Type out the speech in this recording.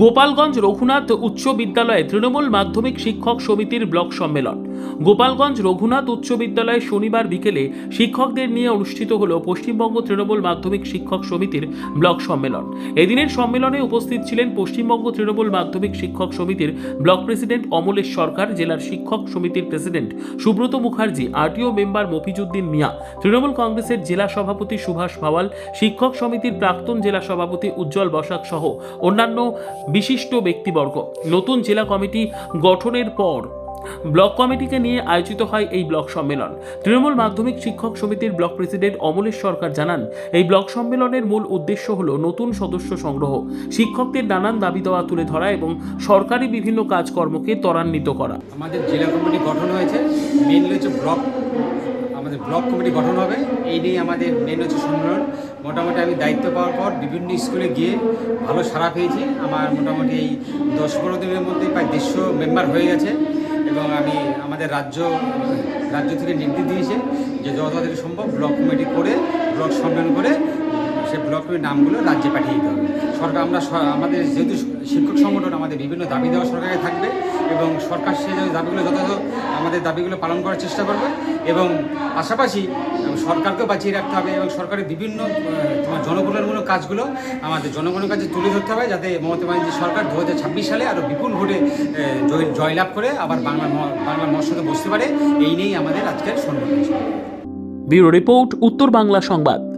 গোপালগঞ্জ রঘুনাথ উচ্চ বিদ্যালয়ে তৃণমূল মাধ্যমিক শিক্ষক সমিতির ব্লক সম্মেলন। গোপালগঞ্জ রঘুনাথ উচ্চ বিদ্যালয়ে শনিবার বিকেলে শিক্ষকদের নিয়ে অনুষ্ঠিত হল পশ্চিমবঙ্গ তৃণমূল মাধ্যমিক শিক্ষক সমিতির ব্লক সম্মেলন। এদিনের সম্মেলনে উপস্থিত ছিলেন পশ্চিমবঙ্গ তৃণমূল মাধ্যমিক শিক্ষক সমিতির ব্লক প্রেসিডেন্ট অমলেশ সরকার, জেলার শিক্ষক সমিতির president Subrata Mukherjee, RTO member Mofizuddin Mia, Trinamool কংগ্রেসের জেলা সভাপতি সুভাষ ভাওয়াল শিক্ষক সমিতির প্রাক্তন জেলা সভাপতি উজ্জ্বল বসাক সহ অন্যান্য বিশিষ্ট ব্যক্তিবর্গ। নতুন জেলা কমিটি গঠনের পর ব্লক কমিটিকে নিয়ে আয়োজিত হয় এই ব্লক সম্মেলন। তৃণমূল মাধ্যমিক শিক্ষক সমিতির ব্লক প্রেসিডেন্ট অমলেশ সরকার জানান, এই ব্লক সম্মেলনের মূল উদ্দেশ্য হল নতুন সদস্য সংগ্রহ, শিক্ষকদের নানান দাবি দেওয়া তুলে ধরা এবং সরকারি বিভিন্ন কাজকর্মকে ত্বরান্বিত করা। আমাদের জেলা কমিটি গঠন হয়েছে মেনলি হচ্ছে ব্লক আমাদের ব্লক কমিটি গঠন হবে। এই নিয়ে আমাদের মেন হচ্ছে সম্মেলন। মোটামুটি আমি দায়িত্ব পাওয়ার পর বিভিন্ন স্কুলে গিয়ে ভালো সাড়া পেয়েছি। আমার মোটামুটি এই দশ পনেরো দিনের মধ্যে প্রায় দেড়শো মেম্বার হয়ে গেছে এবং আমি আমাদের রাজ্য রাজ্য থেকে নির্দেশ দিয়েছে যে যত তাড়াতাড়ি সম্ভব ব্লক কমিটি করে, ব্লক সম্মেলন করে সে ব্লকের নামগুলো রাজ্যে পাঠিয়ে দিতে হবে। সরকার আমরা আমাদের যেহেতু শিক্ষক সংগঠন, আমাদের বিভিন্ন দাবি দেওয়া সরকারের থাকবে এবং সরকার সে দাবিগুলো যথাযথ আমাদের দাবিগুলো পালন করার চেষ্টা করবে এবং পাশাপাশি সরকারকেও বাঁচিয়ে রাখতে হবে এবং সরকারের বিভিন্ন তোমার জনকল্যাণমূলক কাজগুলো আমাদের জনগণের কাছে তুলে ধরতে হবে যাতে মমতা ব্যানার্জি সরকার দু হাজার ছাব্বিশ সালে আরও বিপুল ভোটে জয়- জয়লাভ করে আবার বাংলা ম- বাংলা মর্যাদা বসতে পারে। এই নিয়েই আমাদের আজকের সম্মেলন ব্যুরো রিপোর্ট, উত্তর বাংলা সংবাদ।